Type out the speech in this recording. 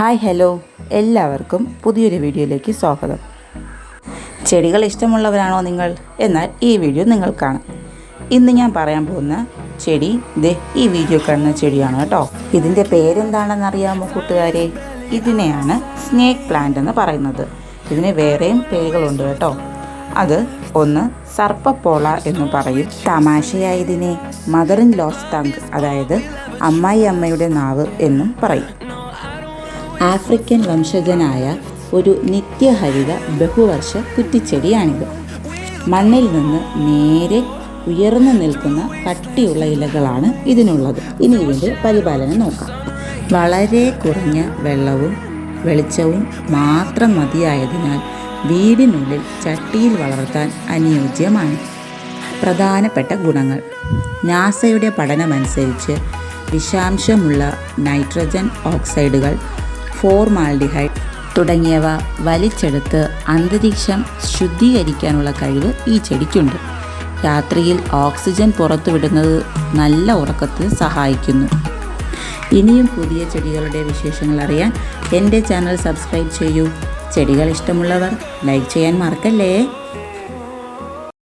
Hi hello. എല്ലാവർക്കും പുതിയൊരു വീഡിയോയിലേക്ക് സ്വാഗതം. ചെടികൾ ഇഷ്ടമുള്ളവരാണോ നിങ്ങൾ? എന്നാൽ ഈ വീഡിയോ നിങ്ങൾ കാണാം. ഇന്ന് ഞാൻ പറയാൻ പോകുന്ന ചെടി ദേ ഈ വീഡിയോ കാണുന്ന ചെടിയാണ് കേട്ടോ. ഇതിന്റെ പേരെന്താണെന്ന് അറിയാമോ കൂട്ടുകാരെ? ഇതിനെയാണ് സ്നേക്ക് പ്ലാന്റ് എന്ന് പറയുന്നത്. ഇതിന് വേറെയും പേരുകളുണ്ട് കേട്ടോ. അത് ഒന്ന് സർപ്പപ്പോള എന്ന് പറയും. തമാശയായതിനെ മദറിൻ ലോസ് തങ്ക് അതായത് അമ്മായി അമ്മയുടെ നാവ് എന്നും പറയും. ആഫ്രിക്കൻ വംശജനായ ഒരു നിത്യഹരിത ബഹുവർഷ കുറ്റിച്ചെടിയാണിത്. മണ്ണിൽ നിന്ന് നേരെ ഉയർന്നു നിൽക്കുന്ന കട്ടിയുള്ള ഇലകളാണ് ഇതിനുള്ളത്. ഇനി ഇതിന്റെ പരിപാലനം നോക്കാം. വളരെ കുറഞ്ഞ വെള്ളവും വെളിച്ചവും മാത്രം മതിയായതിനാൽ വീടിനുള്ളിൽ ചട്ടിയിൽ വളർത്താൻ അനുയോജ്യമാണ്. പ്രധാനപ്പെട്ട ഗുണങ്ങൾ. നാസയുടെ പഠനമനുസരിച്ച് വിഷാംശമുള്ള നൈട്രജൻ ഓക്സൈഡുകൾ ഫോർമാൽഡിഹൈഡ് തുടങ്ങിയവ വലിച്ചെടുത്ത് അന്തരീക്ഷം ശുദ്ധീകരിക്കാനുള്ള കഴിവ് ഈ ചെടിക്കുണ്ട്. രാത്രിയിൽ ഓക്സിജൻ പുറത്തുവിടുന്നത് നല്ല ഉറക്കത്തിൽ സഹായിക്കുന്നു. ഇനിയും പുതിയ ചെടികളുടെ വിശേഷങ്ങൾ അറിയാൻ എന്റെ ചാനൽ സബ്സ്ക്രൈബ് ചെയ്യൂ. ചെടികൾ ഇഷ്ടമുള്ളവർ ലൈക്ക് ചെയ്യാൻ മറക്കല്ലേ?